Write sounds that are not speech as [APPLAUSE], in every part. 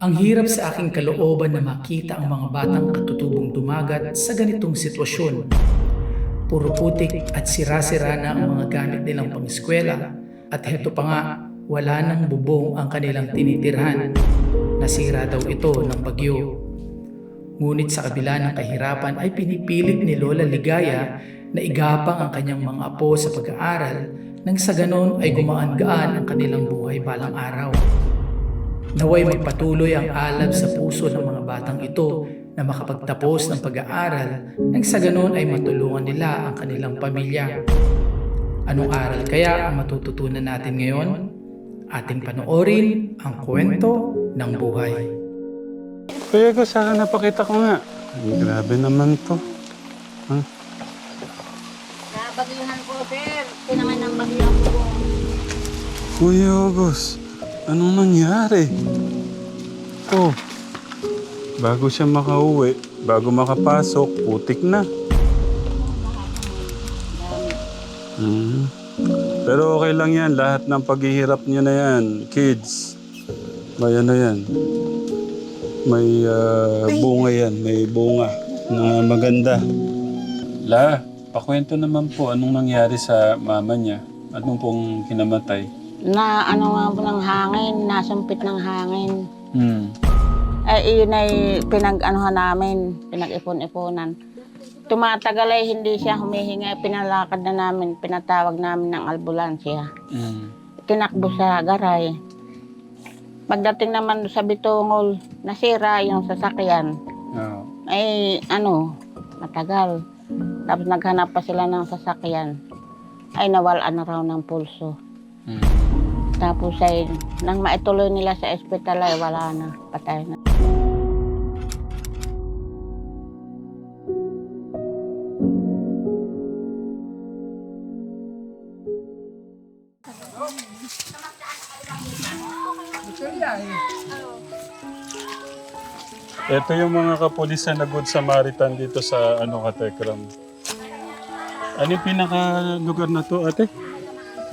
Ang hirap sa aking kalooban na makita ang mga batang katutubong dumagat sa ganitong sitwasyon. Puro putik at sira-sira na ang mga gamit nilang pang-eskwela at heto pa nga, wala nang bubong ang kanilang tinitirhan. Nasira daw ito ng bagyo. Ngunit sa kabila ng kahirapan ay pinipilit ni Lola Ligaya na igapang ang kanyang mga apo sa pag-aaral nang sa ganon ay gumaan-gaan ang kanilang buhay balang araw. Naway magpatuloy ang alab sa puso ng mga batang ito na makapagtapos ng pag-aaral nang sa ganon ay matulungan nila ang kanilang pamilya. Anong aral kaya ang matututunan natin ngayon? Ating panoorin ang kwento ng buhay. Kuya ko, sana napakita ko nga. Ay, grabe naman to. Ha? Nabagyuhan po, sir. Pinangan ng bagyo po. Kuya August, anong nangyari? Oh, bago siya makauwi, bago makapasok, putik na. Hmm. Pero okay lang yan, lahat ng paghihirap niyo na yan, kids. May ano yan, may ah, bunga yan, may bunga na maganda. La, pakwento naman po anong nangyari sa mama niya. Anong pong kinamatay? Na ano nga po ng hangin, nasumpit ng hangin. Hmm. Eh, yun ay pinag-anuhan namin, pinag-ipon-iponan. Tumatagal ay hindi siya humihinga, pinalakad na namin, pinatawag namin ng ambulansya. Hmm. Tinakbo sa garay. Pagdating naman sa Bitungol, nasira yung sasakyan. Oo. Ay, ano, matagal. Tapos naghanap pa sila ng sasakyan. Ay, nawalan na raw ng pulso. Hmm. Tapos ay, nang maituloy nila sa ospital ay wala na, patay na. Ito yung mga kapulisan na Good Samaritan dito sa ano Katekram. Ano yung pinaka lugar na to, ate?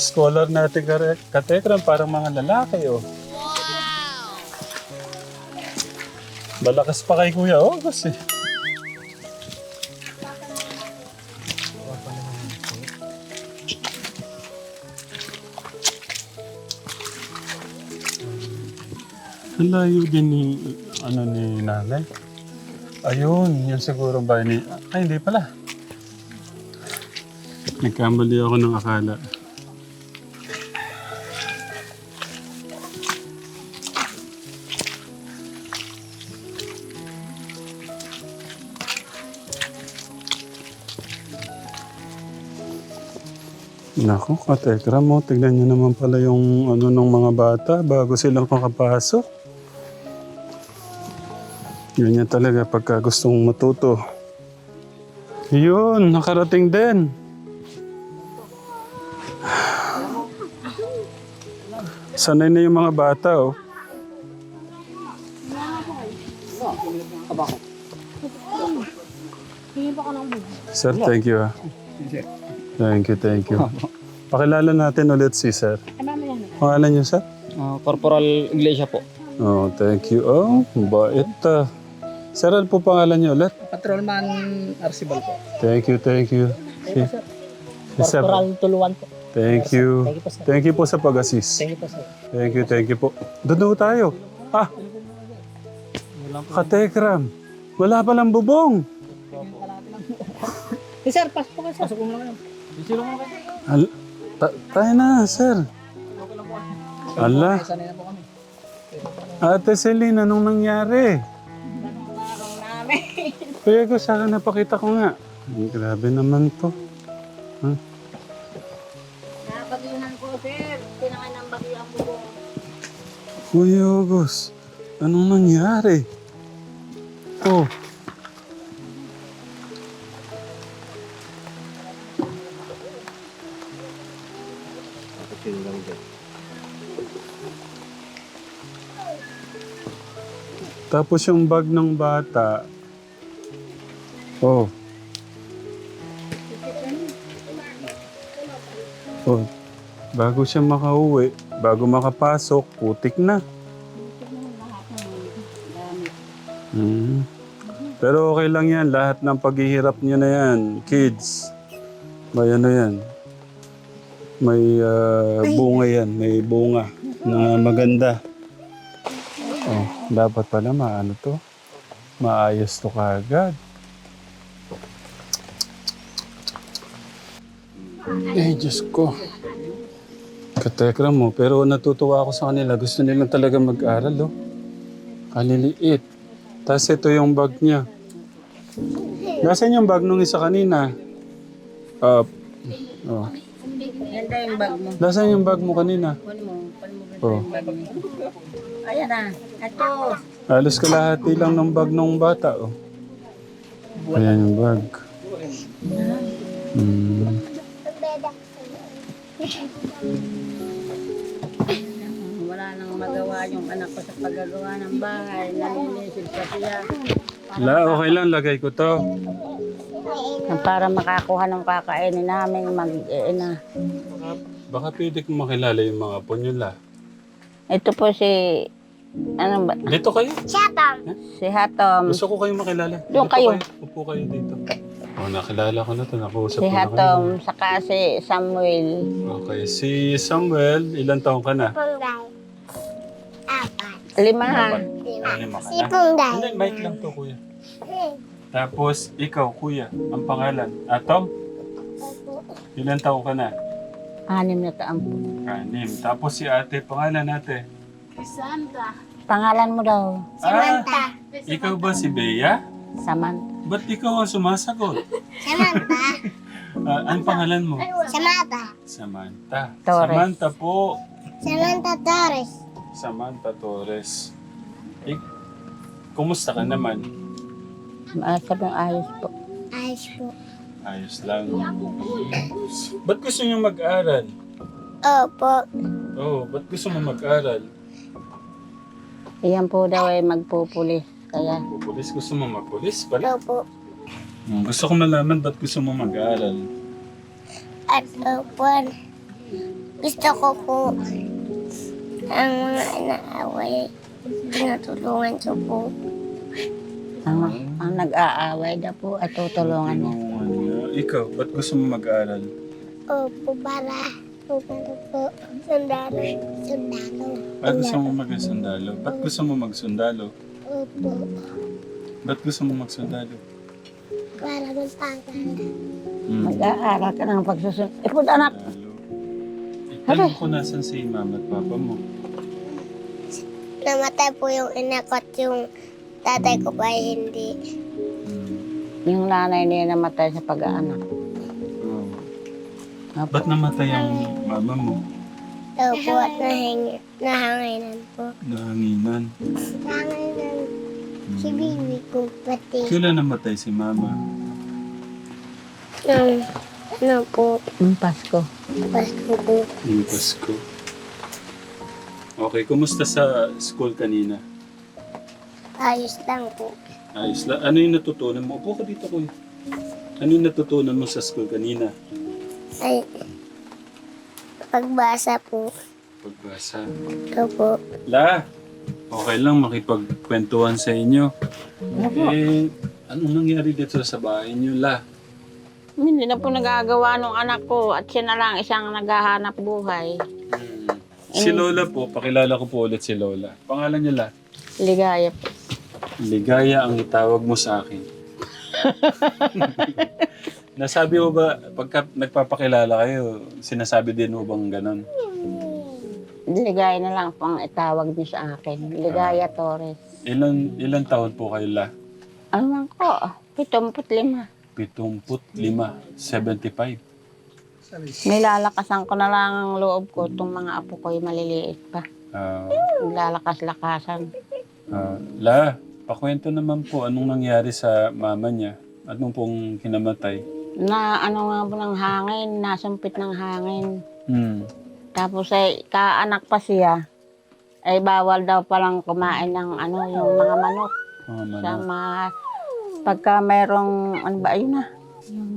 scholar natin Katekram, parang mga lalaki, oh. Malakas pa kay Kuya August, eh. Ang layo din ni, ano ni nanay. Ayun, yun siguro ba ni... Ay, hindi pala. Nagkamali ako ng akala. Naku, katekra mo. Tignan niyo naman pala yung ano ng mga bata bago sila makapasok. Ganyan talaga pagka gustong matuto. Yun, nakarating din. Sanay na yung mga bata, oh. Sir, thank you, ah. Thank you, thank you. Pakilala natin ulit si Sir. Pangalan niyo, Sir? Ah, Corporal Iglesia po. Oh, thank you. Oh, bait ah. Sir, ano po pangalan niyo ulit? Patrolman Arcibal po. Thank you, thank you. Si, si Sir. Tuluan po. Thank you. Thank you po, sir. Thank you po sa pag-assist. Thank you po, sir. Thank you, thank you po. Doon na tayo. Ah, katekram. Wala palang bubong. [LAUGHS] Eh, sir, pasok po kayo, sir. Pasok po muna kayo. Silo muna kayo. Al- ta- tayo na, sir. Ala. Ate Celine, anong nangyari? Kuya Gus, sa akin napakita ko nga. Ay, grabe naman to. Nabagyunan ko, sir. Tinangay ng bagyo ang bubong. Kuya Gus, anong nangyari? Oh. Tapos yung bag ng bata. Oh. Oh. Bago siya makauwi, bago makapasok, putik na. Hmm. Pero okay lang yan. Lahat ng paghihirap niyo na yan, kids. May ano yan. May ah, bunga yan. May bunga na maganda. Oh, dapat pala maano to. Maayos to kagad. Eh, Diyos ko. Katekra mo. Pero natutuwa ako sa kanila. Gusto nilang talaga mag-aral, oh. Kaliliit. Tapos ito yung bag niya. Nasaan yung bag nung isa kanina? Up. Oh. Ganda yung bag mo. Nasaan yung bag mo kanina? Kunin mo. Oh. Ayan na. Ito. Halos kalahati lang ng bag nung bata, oh. Ayan yung bag. Hmm. Wala nang magawa yung anak ko sa paggagawa ng bahay. Naninisid pa siya. La, okay lang. Lagay ko to. Para makakuha ng kakainin namin, mag-iina. Baka pwede kong makilala yung mga apo nyo, la. Ito po si... Ano ba? Dito kayo. Si Hatom. Gusto ko kayong makilala. Doon Dito kayo. Upo kayo dito. Nakilala ko na to. Nakausap Si ko na kayo. Hatom. Saka si Samuel. Okay. Si Samuel, ilang taong ka na? Lima. Lima ka na? Hindi, mic lang to, kuya. Tapos, ikaw, kuya, ang pangalan. Atom? Ilang taong ka na? Anim na taon. Anim. Tapos si ate, pangalan ate? Pangalan mo daw? Samantha. ikaw ba si Bea? Saman. Ba't ikaw ang sumasagot? Samantha. [LAUGHS] Ah, ang pangalan mo? Samantha. Samantha. Torres. Samantha po. Samantha Torres. Samantha Torres. Eh, kumusta ka naman? Ah, sabi ng ayos po. Ayos po. Ayos lang. Ba't gusto niyo mag-aral? Opo. Oh, ba't gusto mo mag-aral? Iyan po daw ay magpupulis. Kaya Pulis, gusto mo magpulis pala? Opo. Hmm, gusto ko malaman ba't gusto mo mag-aral. At opo. Gusto ko po ang mga inaaway. Tinutulungan ko po. ang, ang nag-aaway daw po ay tutulungan niya. Ikaw, ba't gusto mo mag-aral? Opo para Pupano po. Sundalo. Sundalo. Ba't gusto mo mag-sundalo? Ba't gusto mo mag-sundalo? Opo. Ba't gusto mo mag-sundalo? Para magpangkala. Hmm. Mag-aaral ka ng pagsusunod. Eh po anak. Itanong ko nasan si mama at papa mo. Namatay po yung ina ko at yung tatay ko pa hindi. Hmm. yung nanay niya namatay sa pag-aanak. Oh. Apo. Ba't namatay ang mama mo? Opo at nahing, nahanginan po. Nahanginan. Nahanginan si Bibi ko pati. Kailan namatay si mama? Nung, ano po, Yung Pasko. Pasko po. Yung Pasko. Okay, kumusta sa school kanina? Ayos lang po. Ayos lang. Ano yung natutunan mo? Upo ka dito, kuya. Ano yung natutunan mo sa school kanina? Ay, pagbasa po. Pagbasa. Opo. La, okay lang makipagkwentuhan sa inyo. Eh, anong nangyari dito sa bahay niyo, La? Hindi na po nagagawa ng anak ko at siya na lang isang naghahanap buhay. Hmm. Si Lola po, pakilala ko po ulit si Lola. Pangalan niya, La? Ligaya po. Ligaya ang itawag mo sa akin. [LAUGHS] Nasabi mo ba, pagka nagpapakilala kayo, sinasabi din mo bang ganon? Ligaya na lang pang itawag niyo sa akin. Ligaya Torres. Ilan, ilan taon po kayo, La? Ano ko? Pitumput lima. 75. 75. Nilalakasan ko na lang ang loob ko. Itong mga apo ko maliliit pa. Ah, Naglalakas-lakasan. ah, la, pakwento naman po anong nangyari sa mama niya. Anong pong kinamatay? Na ano nga po ng hangin, nasumpit ng hangin. Hmm. Tapos ay kaanak pa siya. Ay bawal daw palang kumain ng ano, yung mga manok. Oh, Sa mano. mga, pagka mayroong, ano ba, ayun na. Yung,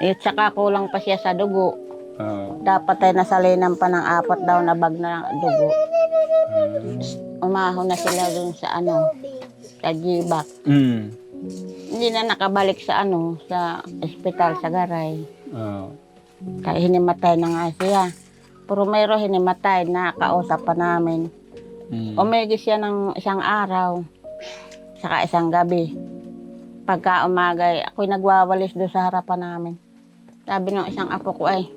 eh, saka kulang pa siya sa dugo. Ah, Dapat ay nasalinan pa ng apat daw na bag na dugo. ah. Umahon na sila dun sa ano, sa Jibak. Hmm. Hindi na nakabalik sa ano, sa ospital sa Garay. Ah, Kaya hinimatay na nga siya. Pero mayroon hinimatay na kausap pa namin. hmm. Umigi siya ng isang araw, saka isang gabi. Pagka umagay, ako'y nagwawalis doon sa harapan namin. Sabi ng isang apo ko ay,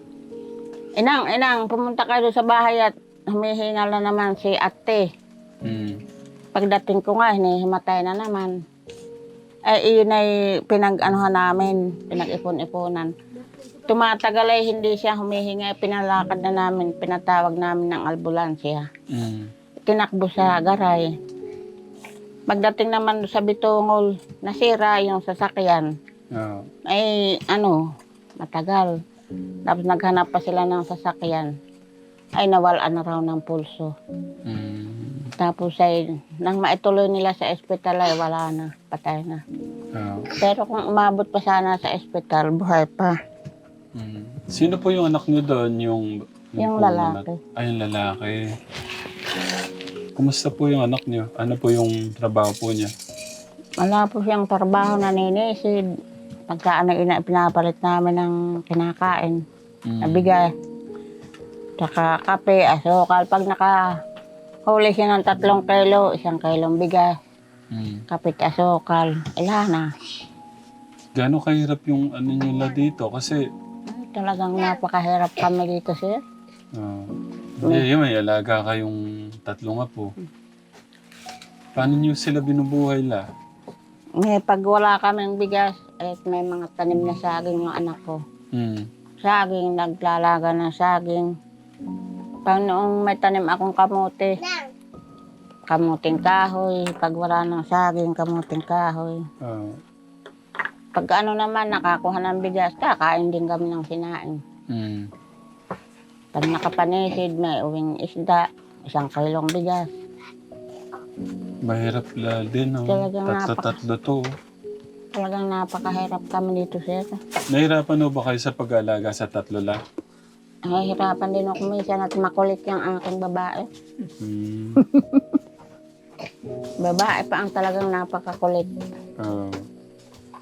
Inang, inang, pumunta kayo doon sa bahay at humihinga na naman si ate. Hmm. Pagdating ko nga, hinihimatay na naman. Ay, iyon ay pinag-anuhan namin, pinag-ipon-iponan. Tumatagal ay hindi siya humihinga, pinalakad na namin, pinatawag namin ng ambulansya. Hmm. tinakbo sa garay. Pagdating naman sa Bitungol, nasira yung sasakyan. Ah, Ay, ano, matagal. Tapos naghanap pa sila ng sasakyan. Ay, nawalan na raw ng pulso. hmm. Tapos ay, nang maituloy nila sa ospital ay wala na, patay na. Ah, Pero kung umabot pa sana sa ospital, buhay pa. hmm. Sino po yung anak niyo doon? Yung, Yung pong lalaki. anak- Ay, yung lalaki. Kumusta po yung anak niyo? Ano po yung trabaho po niya? Wala po siyang trabaho na ninisid. Pagka ano, ina, pinapalit namin ng kinakain. Hmm. nabigay. Tsaka kape, asukal. Pag nakahuli siya ng tatlong kilo, isang kilong bigay. Hmm. Kape at asukal. Wala na. Gano'ng kahirap yung ano nila dito? Kasi, Ay, talagang napakahirap kami dito, sir. ah, hindi, yun, may alaga kayong tatlong apo. Paano niyo sila binubuhay la? May pag wala kaming bigas, eh, may mga tanim na saging yung anak ko. Hmm. Saging, naglalaga ng saging. Pag noong may tanim akong kamote, kamuting kahoy. Pag wala ng saging, kamuting kahoy. Ah, Pag ano naman, nakakuha ng bigas, kakain din kami ng sinaing. hmm. Pag nakapanisid, may uwing isda, isang kilong bigas. Mahirap la din, no? Talagang Tatlo-tatlo to. Talagang napakahirap kami dito, sir. Nahirapan ho ba kayo sa pag-alaga sa tatlo la? Nahihirapan din ako minsan at makulit yung aking babae. Hmm. [LAUGHS] Babae pa ang talagang napakakulit. Ah.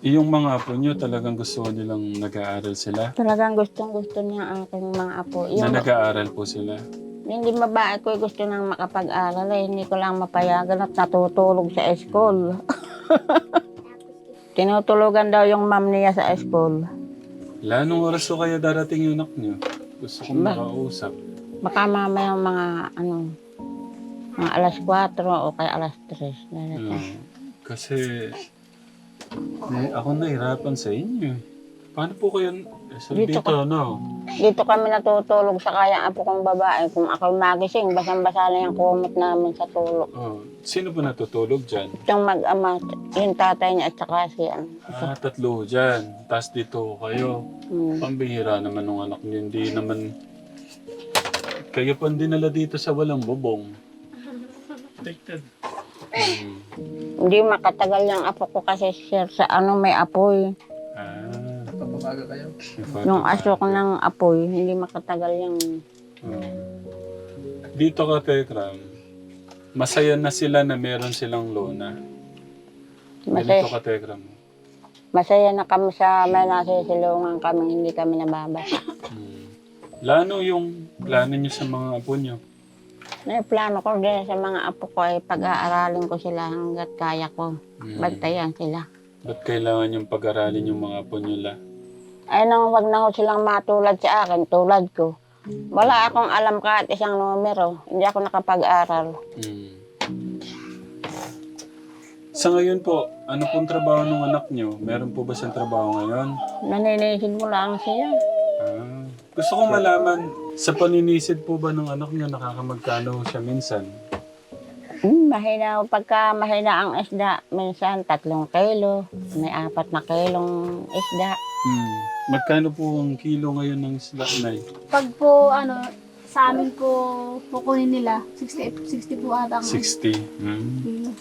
yung mga apo nyo, talagang gusto nilang nag-aaral sila? Talagang gustong gusto niya ang aking mga apo. Na Yung, nag-aaral po sila? hindi babae ko gusto nang makapag-aral eh. Hindi ko lang mapayagan at natutulog sa school. [LAUGHS] Tinutulugan daw yung ma'am niya sa school. La, anong oras ko kaya darating yung anak nyo? Gusto kong Ba- makausap. Baka mamaya mga ano, mga alas 4 o kaya alas 3. darating. Ah, kasi eh, ako nahirapan sa inyo. Paano po kayo so Dito dito, no? Dito kami natutulog sa kaya apo kong babae. Kung ako magising, basang-basa na yung kumot namin sa tulog. Oh, sino po natutulog dyan? Yung mag-ama, yung tatay niya at saka siya. Ah, tatlo dyan. Tapos dito kayo. Hmm. Pambihira naman ng anak niyo. Hindi naman... Kayo pa dinala dito sa walang bubong. Hmm. Hindi makatagal yung apo ko kasi sir sa ano may apoy. Ah. Papabaga kayo. Yung asok ng apoy, hindi makatagal yung... Oh. Dito ka, Tekram. Masaya na sila na meron silang lona. Masaya, ka, Tekram. masaya na kami sa may nasisilungan kami, hindi kami nababasa. Hmm. Lano yung plano niyo sa mga apo niyo? May plano ko din sa mga apo ko ay pag-aaralin ko sila hanggat kaya ko. Hmm. Bantayan sila. Ba't kailangan yung pag-aralin yung mga apo niyo la? Ay nang wag na ho silang matulad sa akin, tulad ko. Wala akong alam kahit isang numero. Hindi ako nakapag-aral. Hmm. Sa ngayon po, ano pong trabaho ng anak nyo? Meron po ba siyang trabaho ngayon? Naninisid mo lang siya. Ah, gusto kong malaman, sa paninisid po ba ng anak nyo, nakakamagkano siya minsan? Hmm, mahina. Pagka mahina ang isda, minsan tatlong kilo. May apat na kilong isda. Hmm. Magkano po ang kilo ngayon ng isda, Nay? Pag po, ano, sa amin po, kukunin nila, 60, 60 po ata ang 60. Hmm. kilo.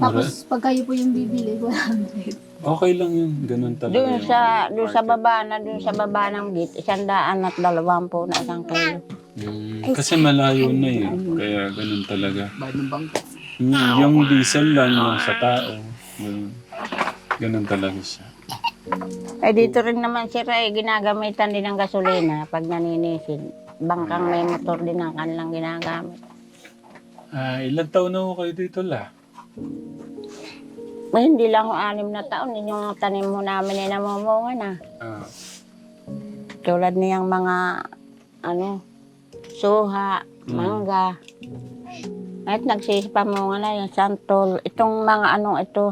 Tapos, pag kayo po yung bibili, 100. Okay lang yun. Ganun talaga Doon yung sa doon sa market. baba na doon sa baba ng gate, isang daan at dalawampu na isang kilo. Hmm. Kasi malayo na eh. Kaya ganun talaga. Bayad ng bangko. Hmm, yung diesel lang yung sa tao. Ganun, ganun talaga siya. Eh dito rin naman si Ray, ginagamitan din ng gasolina pag naninisid. Bangkang may motor din ang kanilang ginagamit. Ah, ilan taon na ho kayo dito la? Eh, hindi lang ho anim na taon, yun yung tanim mo namin ay namumunga na. Ah, Tulad niyang mga, ano, suha, mangga. At nagsisipamunga na yung santol. Itong mga anong ito,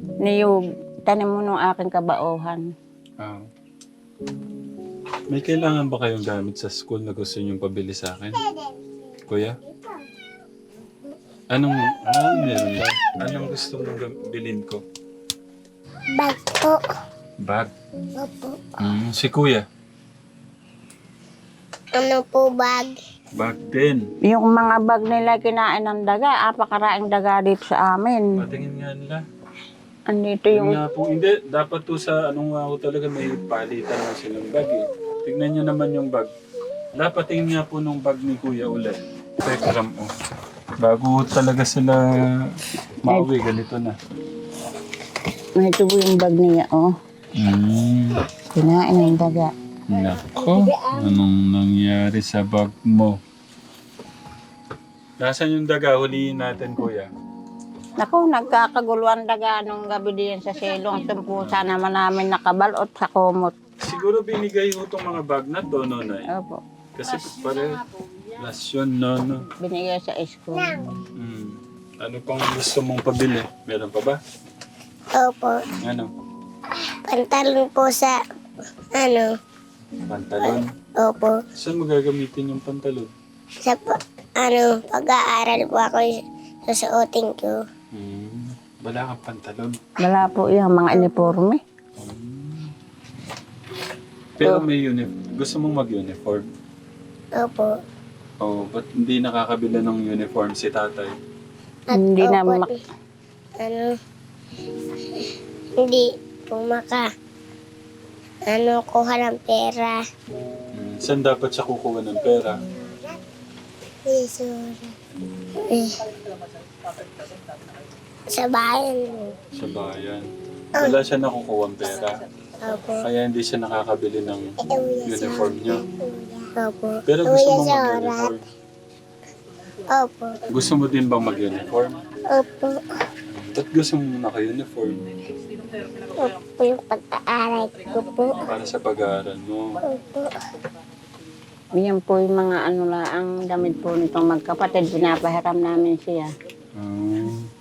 niyog, tanim mo nung aking kabauhan. ah. May kailangan ba kayong gamit sa school na gusto niyong pabili sa akin? Kuya? Anong, ah, meron ba? Anong gusto mong gam- bilhin ko? Bag po. Bag. Opo. Hmm, si kuya? Ano po bag? Bag din. Yung mga bag nila kinain ng daga, apakaraing daga dito sa amin. Patingin nga nila. Andito Yung yung, nga po, hindi, dapat to sa ano nga po talaga may palitan na silang bag eh. Tignan nyo naman yung bag. Dapat tingin nga po nung bag ni kuya ulit. Teka lang oh. Bago talaga sila mauwi, ganito na. ito po yung bag niya, oh. Mm. Kinain ng daga. Nako, anong nangyari sa bag mo? Nasaan yung daga? Huliin natin, kuya. Naku, nagkakaguluhan daga nung gabi din sa silong. Tumpusa naman namin nakabalot sa kumot. Siguro binigay ko itong mga bag na to, no, Nay? Opo, Kasi pare, last yun, no, no. binigay sa school. Hmm. Ano pang gusto mong pabili? Meron pa ba? Opo. Ano? Pantalon po sa, ano, Pantalon? opo. Saan mo gagamitin yung pantalon? Sa, ano, pag-aaral po ako, susuotin ko. Hmm. Wala kang pantalon. Wala po yung mga uniforme. Pero may uniform. Gusto mong mag-uniform? Opo. Oh, ba't hindi nakakabila ng uniform si tatay? At Hindi na opo, mak- ano, hindi po maka, ano, kuha ng pera. Hmm. Saan dapat siya kukuha ng pera? Eh, sorry. Eh. Sa bayan. Sa bayan. Wala siya nakukuha ng pera. Opo. Kaya hindi siya nakakabili ng uniform niya. Opo. Pero gusto mo mag-uniform. Opo. Gusto mo din bang mag-uniform? Opo. Ba't gusto mo naka-uniform? Opo yung pag-aaral ko po. Para sa pag-aaral mo. Opo. Yan po yung mga ano la, ang damit po nitong magkapatid. Pinapahiram namin siya. Ah.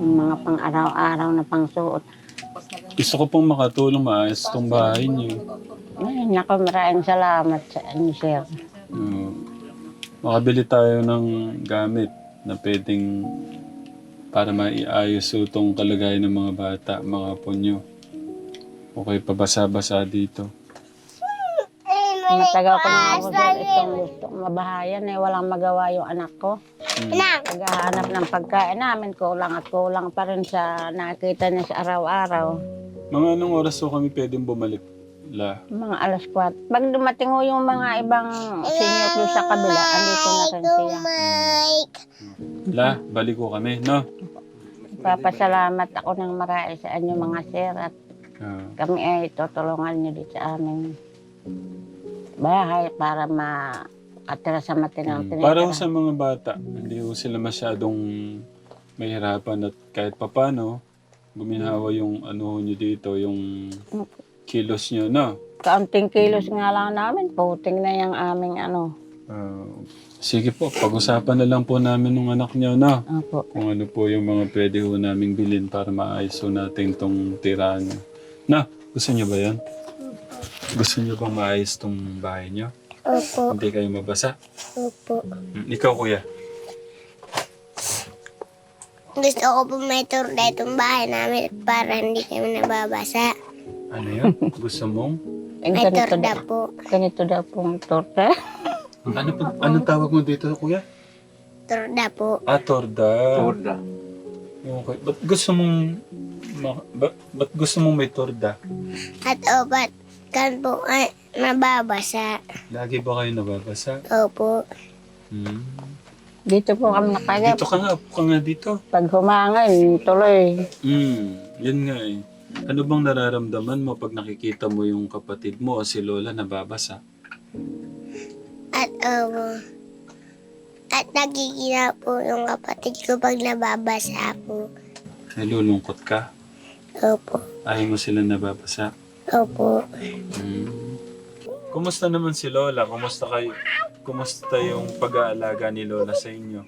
Yung mga pang araw-araw na pangsuot. gusto ko pong makatulong maayos tong bahay niyo. Ay, naku, maraming salamat sa inyo, sir. Ah. makabili tayo ng gamit na pwedeng para maiayos itong kalagayan ng mga bata, mga punyo. Okay, pabasa-basa dito. Matagal ko na ako sir itong gusto mabahayan eh. Walang magawa yung anak ko. Hmm. Paghahanap ng pagkain namin, kulang at kulang pa rin sa nakita niya sa araw-araw. Mga anong oras ko kami pwedeng bumalik? La. Mga alas 4. Pag dumating ho yung mga ibang senior doon sa kabila, andito na rin siya. La, balik ko kami, no? Papasalamat ako ng marami sa inyo mga sir at Ah. kami ay tutulungan niyo dito sa aming bahay para makatira sa matinang Mm. Para ho tinitira. sa mga bata, hindi ho sila masyadong mahirapan at kahit papano, guminawa yung ano ho nyo dito, yung kilos nyo, no? Kaunting kilos nga lang namin, puting na yung aming ano. Ah, Sige po, pag-usapan na lang po namin ng anak niyo, no? Opo. Kung ano po yung mga pwede ho naming bilhin para maayos ho natin tong tirahan. Na, gusto niyo ba yan? Gusto niyo bang maayos tong bahay niyo? Opo, Hindi kayo mabasa? opo. Hmm, Ikaw, kuya. Gusto ko po may turda itong bahay namin para hindi kami nababasa. Ano yan? Gusto mong? Eh, May ganito, turda daw, po. ganito daw pong torta. Ano po, anong tawag mo dito, kuya? Turda po. Ah, torda. Torda. Okay. Ba't gusto mong... Ma- ba- ba't gusto mong may torda? At opat, kan po ay nababasa. Lagi ba kayo nababasa? Opo. Hmm. Dito po kami nakagap. Dito ka nga, upo ka nga dito. Pag humangin, tuloy. Hmm, yun nga eh. Ano bang nararamdaman mo pag nakikita mo yung kapatid mo o si Lola nababasa? At opo. At nagigina po yung kapatid ko pag nababasa po. Nalulungkot ka? Opo. Ayaw mo sila nababasa? Opo. Hmm. Kumusta naman si Lola? Kumusta kayo? Kumusta yung pag-aalaga ni Lola sa inyo?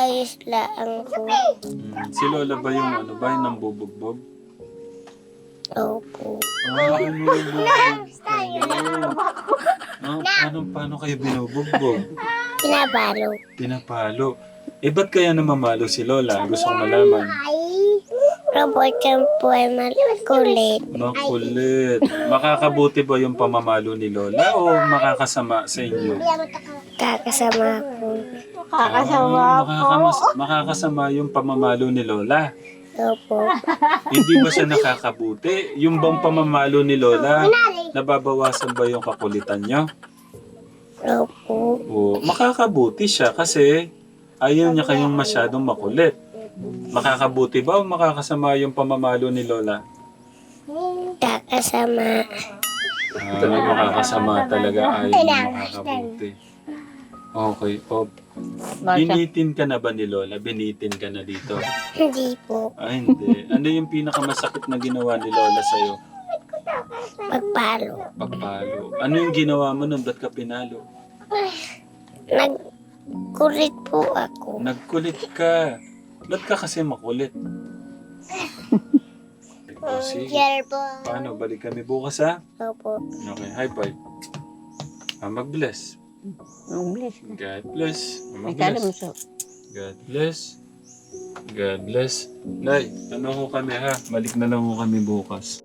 Ayos lang po. Hmm. Si Lola ba yung ano ba yung nambubugbog? Opo. Ah, ano yung bubugbog kayo? Ah, paano, paano kayo binubugbog? Pinapalo. Pinapalo. Eh, ba't kaya namamalo si Lola? Gusto kong malaman. Robot yan po ay makulit. Makulit. Makakabuti ba yung pamamalo ni Lola o makakasama sa inyo? Kakasama po. Kakasama makakamas- makakasama yung pamamalo ni Lola. Opo. Hindi ba siya nakakabuti? Yung bang pamamalo ni Lola, nababawasan ba yung kakulitan niya? Opo. O makakabuti siya kasi ayaw niya kayong masyadong makulit. Makakabuti ba o makakasama yung pamamalo ni Lola? Kakasama. Ah, makakasama talaga ayaw niya makakabuti. Okay. Basta, binitin ka na ba ni Lola? Binitin ka na dito? Hindi po. Ah, hindi. Ano yung pinakamasakit na ginawa ni Lola sa'yo? Pagpalo. Pagpalo. Ano yung ginawa mo nun? Ba't ka pinalo? Nagkulit po ako. Nagkulit ka. Ba't ka kasi makulit? [LAUGHS] o sige. Po. Paano? Balik kami bukas ha? Opo. Okay, high five. Ah, mag-bless. ang bilis. God bless. Ah, May mo Mag-bless. God bless. God bless. Nay, ano ho kami ha? Balik na lang ho kami bukas.